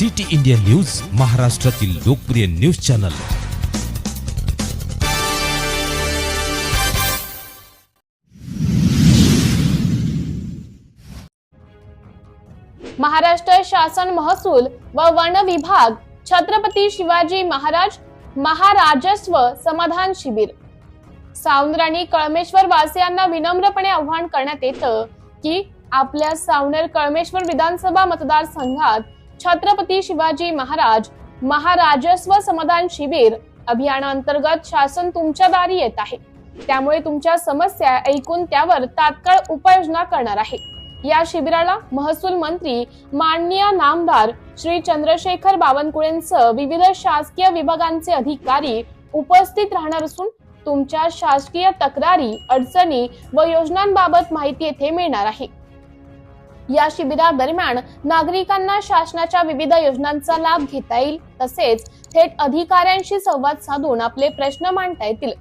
City India news महाराष्ट्रातील लोकप्रिय news channel. Maharashtra शासन महसूल व वन विभाग छत्रपती शिवाजी महाराज महाराजस्व समाधान शिबिर. सावनेर आणि कळमेश्वर वासियांना विनम्रपणे आव्हान करण्यात येतं की आपल्या सावनेर कळमेश्वर विधानसभा मतदारसंघात छत्रपती शिवाजी महाराज महाराजस्व समाधान शिबिर अभियानांतर्गत शासन तुमच्या दारी येत आहे. त्यामुळे तुमच्या समस्या ऐकून त्यावर तात्काळ उपाययोजना करणार आहे. या शिबिराला महसूल मंत्री माननीय नामदार श्री चंद्रशेखर बावनकुळेंसह विविध शासकीय विभागांचे अधिकारी उपस्थित राहणार असून तुमच्या शासकीय तक्रारी अडचणी व योजनांबाबत माहिती येथे मिळणार आहे. या शिबिरादरम्यान नागरिकांना शासनाच्या विविध योजनांचा लाभ घेता येईल तसेच थेट अधिकाऱ्यांशी संवाद साधून आपले प्रश्न मांडता येतील.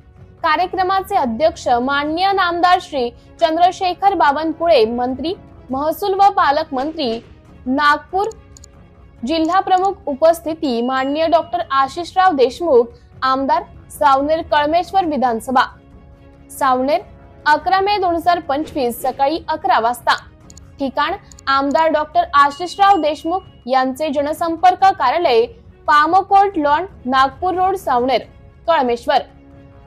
कार्यक्रमाचे अध्यक्ष माननीय नामदार श्री चंद्रशेखर बावनकुळे मंत्री महसूल व पालकमंत्री नागपूर जिल्हा प्रमुख उपस्थिती माननीय डॉक्टर आशिषराव देशमुख आमदार सावनेर कळमेश्वर विधानसभा. सावनेर अकरा मे दोन हजार पंचवीस सकाळी अकरा वाजता. ठिकाण आमदार डॉक्टर आशिषराव देशमुख यांचे जनसंपर्क कार्यालय palm court lawn Nagpur road Saoner Kalmeshwar.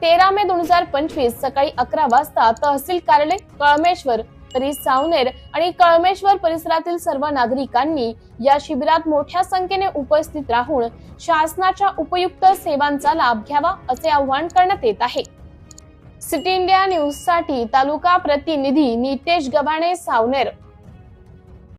तेरा मे दोन हजार पंचवीस सकाळी अकरा वाजता तहसील कार्यालय कळमेश्वर तरी सावनेर आणि कळमेश्वर परिसरातील सर्व नागरिकांनी या शिबिरात मोठ्या संख्येने उपस्थित राहून शासनाच्या उपयुक्त सेवांचा लाभ घ्यावा असे आवाहन करण्यात येत आहे. सिटी इंडिया न्यूजसाठी तालुका प्रतिनिधी नितेश गव्हाणे सावनेर.